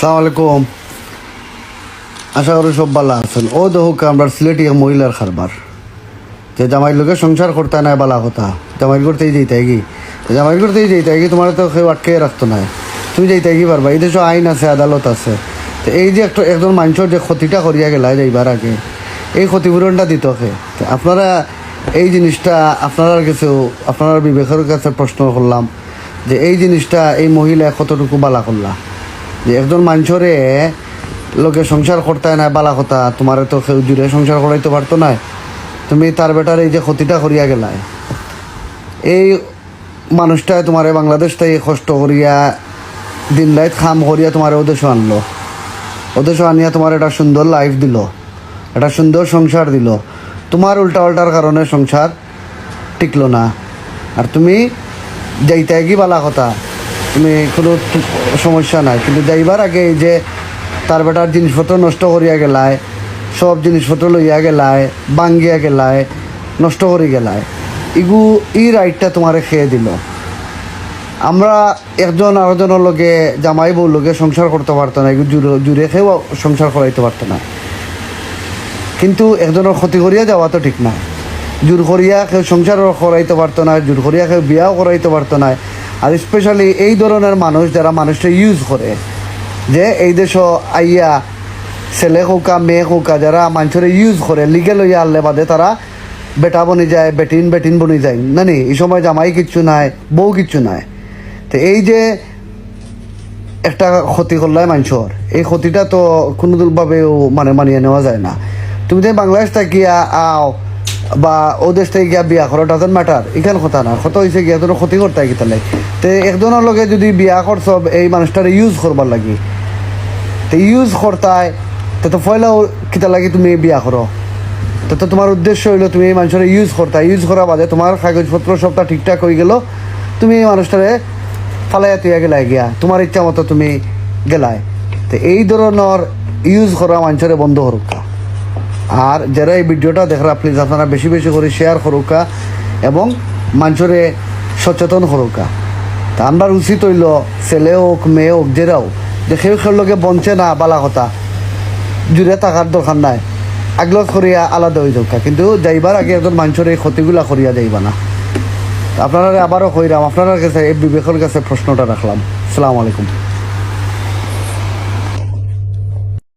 সালাম আলাইকুম। আশা করি সব ভালো আছেন। ও দেখুক, আমরা সিলেটি মহিলার খারবার যে জামাই লোকে সংসার করতে নাই বালা কথা। জামাই করতেই যেতে কি? জামাই করতেই যেতে কি? তোমার তো কেউ আটকে রাখতো না। তুমি যেতে কি পারবা? এই দেশে আইন আছে, আদালত আছে। তো এই যে একটা একজন মানুষের যে ক্ষতিটা করিয়া গেলা যাইবার আগে, এই ক্ষতিপূরণটা দিত কে আপনারা এই জিনিসটা আপনারা কিছু আপনার বিবেকের কাছে প্রশ্ন করলাম যে এই জিনিসটা এই মহিলা কতটুকু বালা করলা? যে একজন মানুষরে লোকে সংসার করতে না, বালা কথা। তোমার তো জুড়ে সংসার করাইতে পারতো না। তুমি তার বেটার এই যে ক্ষতিটা করিয়া গেলায় এই মানুষটা তোমার বাংলাদেশ কষ্ট করিয়া, দিন রাত খাম করিয়া তোমার ওদেশে আনলো। ওদেশে আনিয়া তোমার একটা সুন্দর লাইফ দিল। একটা সুন্দর সংসার দিল। তোমার উল্টা উল্টার কারণে সংসার টিকলো না। আর তুমি যাইতে কি বালা কথা। তুমি কোনো সমস্যা নাই। কিন্তু যাইবার আগে এই যে তার বেটার জিনিসপত্র নষ্ট করিয়া গেলায়, সব জিনিসপত্র লইয়া গেলায় বাঙ্গিয়া গেলায়, নষ্ট করি গেলায়, ইগু ই রাইটটা তোমারে খেয়ে দিল। আমরা একজন আরেকজনের লগে, জামাই বউ লগে সংসার করতে পারতো না এগুলো জুড়ে জুড়ে খেয়েও সংসার করাইতে পারতো না। কিন্তু একজনের ক্ষতি করিয়া যাওয়া তো ঠিক না। জোর করিয়া কেউ সংসার করাইতে পারতো না জোর করিয়া কেউ বিয়াও করাইতে পারতো না আর স্পেশালি এই ধরনের মানুষ যারা মানুষটা ইউজ করে, যে এই দেশ আইয়া ছেলে হোকা, মেয়ে হোকা যারা মানুষের ইউজ করে লিগেল হইয়া আনলে বাদে তারা বেটা বনি যায়, বেটিন বেটিন বনি যায়। না নি, এই সময় জামাই কিচ্ছু নাই, বউ কিচ্ছু নাই। তো এই যে একটা ক্ষতি করলাই মানুষের, এই ক্ষতিটা তো কোনোভাবেও মানে মানিয়ে নেওয়া যায় না। তুমি যে বাংলাদেশ থেকে গিয়া আও বা ও দেশ থেকে গিয়া বিয়া করো ডাজেন্ট ম্যাটার এখান কথা না কত হয়েছে গিয়া তোর ক্ষতি করতে হয় তাহলে। তো একজনের লগে যদি বিয়া করছ, এই মানুষটারে ইউজ করবার লাগি। তো ইউজ করতায়, তো তো পয়লা কিতা লাগি তুমি বিয়া করো। তো তো তোমার উদ্দেশ্য হইল তুমি এই মানুষের ইউজ করতা। ইউজ করা বাদে তোমার কাগজপত্র সবটা ঠিকঠাক হয়ে গেল, তুমি এই মানুষটারে ফালাইয়া তুইয়া গেলাই গিয়া। তোমার ইচ্ছা মতো তুমি গেলাই। তো এই ধরনের ইউজ করা মানুষের বন্ধ করুকা। আর যারা এই ভিডিওটা দেখরা প্লিজ আপনারা বেশি বেশি করে শেয়ার করুকা এবং মানুষরে সচেতন করুকা। তা আমরা উচিত হইল ছেলে হোক, মেয়ে হোক যেরাও যে খের লগে বঞ্চে না, বালা কথা, জুড়ে থাকার দরকার নাই। আগলত করিয়া আলাদা হয়ে যাওকা কিন্তু যাইবার আগে একজন মানুষের এই ক্ষতিগুলা করিয়া যাইবা না। আপনারা আবারও কইরাম আপনার কাছে, এই বিবেকের কাছে প্রশ্নটা রাখলাম। আসসালামু আলাইকুম।